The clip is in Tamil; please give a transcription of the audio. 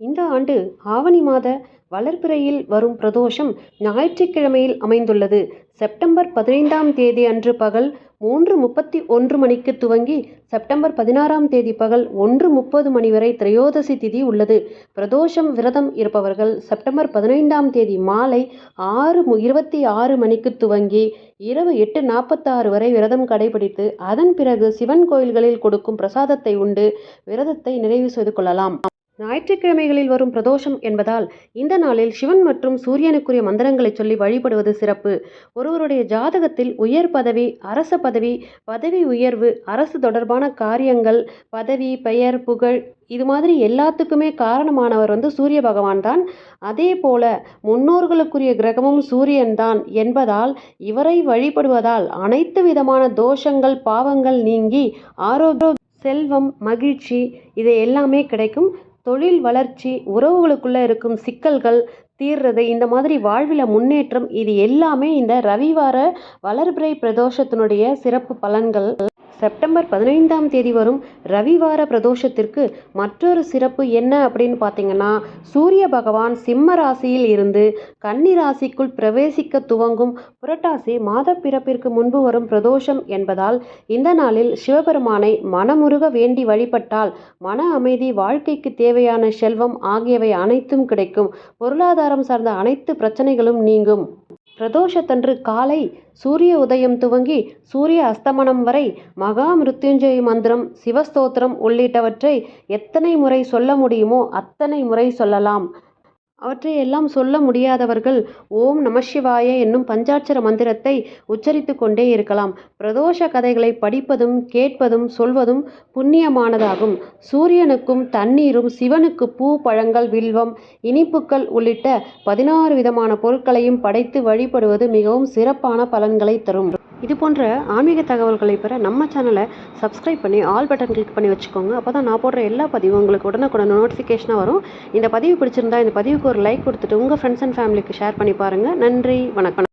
இந்த ஆண்டு ஆவணி மாத வளர்பிறையில் வரும் பிரதோஷம் ஞாயிற்றுக்கிழமையில் அமைந்துள்ளது. செப்டம்பர் பதினைந்தாம் தேதி அன்று பகல் மூன்று முப்பத்தி ஒன்று மணிக்கு துவங்கி செப்டம்பர் பதினாறாம் தேதி பகல் ஒன்று முப்பது மணி வரை திரையோதசி திதி உள்ளது. பிரதோஷம் விரதம் இருப்பவர்கள் செப்டம்பர் பதினைந்தாம் தேதி மாலை ஆறு இருபத்தி ஆறு மணிக்கு துவங்கி இரவு எட்டு நாற்பத்தாறு வரை விரதம் கடைபிடித்து அதன் பிறகு சிவன் கோயில்களில் கொடுக்கும் பிரசாதத்தை உண்டு விரதத்தை நிறைவு செய்து கொள்ளலாம். ஞாயிற்றுக்கிழமைகளில் வரும் பிரதோஷம் என்பதால் இந்த நாளில் சிவன் மற்றும் சூரியனுக்குரிய மந்திரங்களை சொல்லி வழிபடுவது சிறப்பு. ஒருவருடைய ஜாதகத்தில் உயர் பதவி அரச பதவி பதவி உயர்வு அரசு தொடர்பான காரியங்கள் பதவி பெயர் புகழ் இது மாதிரி எல்லாத்துக்குமே காரணமானவர் வந்து சூரிய பகவான் தான். அதே போல முன்னோர்களுக்குரிய கிரகமும் சூரியன் தான் என்பதால் இவரை வழிபடுவதால் அனைத்து விதமான தோஷங்கள் பாவங்கள் நீங்கி ஆரோக்கிய செல்வம் மகிழ்ச்சி இது எல்லாமே கிடைக்கும். தொழில் வளர்ச்சி உறவுகளுக்குள்ளே இருக்கும் சிக்கல்கள் தீர்றது இந்த மாதிரி வாழ்வில் முன்னேற்றம் இது எல்லாமே இந்த ரவிவார வளர்பிறை பிரதோஷத்தினுடைய சிறப்பு பலன்கள். செப்டம்பர் பதினைந்தாம் தேதி வரும் ரவிவார பிரதோஷத்திற்கு மற்றொரு சிறப்பு என்ன அப்படின்னு பார்த்தீங்கன்னா சூரிய பகவான் சிம்ம ராசியில் இருந்து கன்னி ராசிக்குள் பிரவேசிக்க துவங்கும் புரட்டாசி மாதப்பிறப்பிற்கு முன்பு வரும் பிரதோஷம் என்பதால் இந்த நாளில் சிவபெருமானை மனமுருக வேண்டி வழிபட்டால் மன அமைதி வாழ்க்கைக்கு தேவையான செல்வம் ஆகியவை அனைத்தும் கிடைக்கும். பொருளாதாரம் சார்ந்த அனைத்து பிரச்சனைகளும் நீங்கும். பிரதோஷத்தன்று காலை சூரிய உதயம் துவங்கி சூரிய அஸ்தமனம் வரை மகா மிருத்யுஞ்சய மந்திரம் சிவஸ்தோத்திரம் உள்ளிட்டவற்றை எத்தனை முறை சொல்ல முடியுமோ அத்தனை முறை சொல்லலாம். அவற்றை எல்லாம் சொல்ல முடியாதவர்கள் ஓம் நமசிவாய என்னும் பஞ்சாட்சர மந்திரத்தை உச்சரித்து கொண்டே இருக்கலாம். பிரதோஷ கதைகளை படிப்பதும் கேட்பதும் சொல்வதும் புண்ணியமானதாகும். சூரியனுக்கும் தண்ணீரும் சிவனுக்கு பூ பழங்கள் வில்வம் இனிப்புக்கள் உள்ளிட்ட பதினாறு விதமான பொருட்களையும் படைத்து வழிபடுவது மிகவும் சிறப்பான பலன்களை தரும். இது போன்ற ஆன்மீக தகவல்களை பெற நம்ம சேனலை சப்ஸ்கிரைப் பண்ணி ஆல் பட்டன் கிளிக் பண்ணி வச்சுக்கோங்க. அப்போ தான் நான் போடுற எல்லா பதிவும் உங்களுக்கு உடனுக்குடன் நோட்டிஃபிகேஷனாக வரும். இந்த பதிவு பிடிச்சிருந்தா இந்த பதிவுக்கு ஒரு லைக் கொடுத்துட்டு உங்கள் ஃப்ரெண்ட்ஸ் அண்ட் ஃபேமிலிக்கு ஷேர் பண்ணி பாருங்கள் நன்றி வணக்கம்.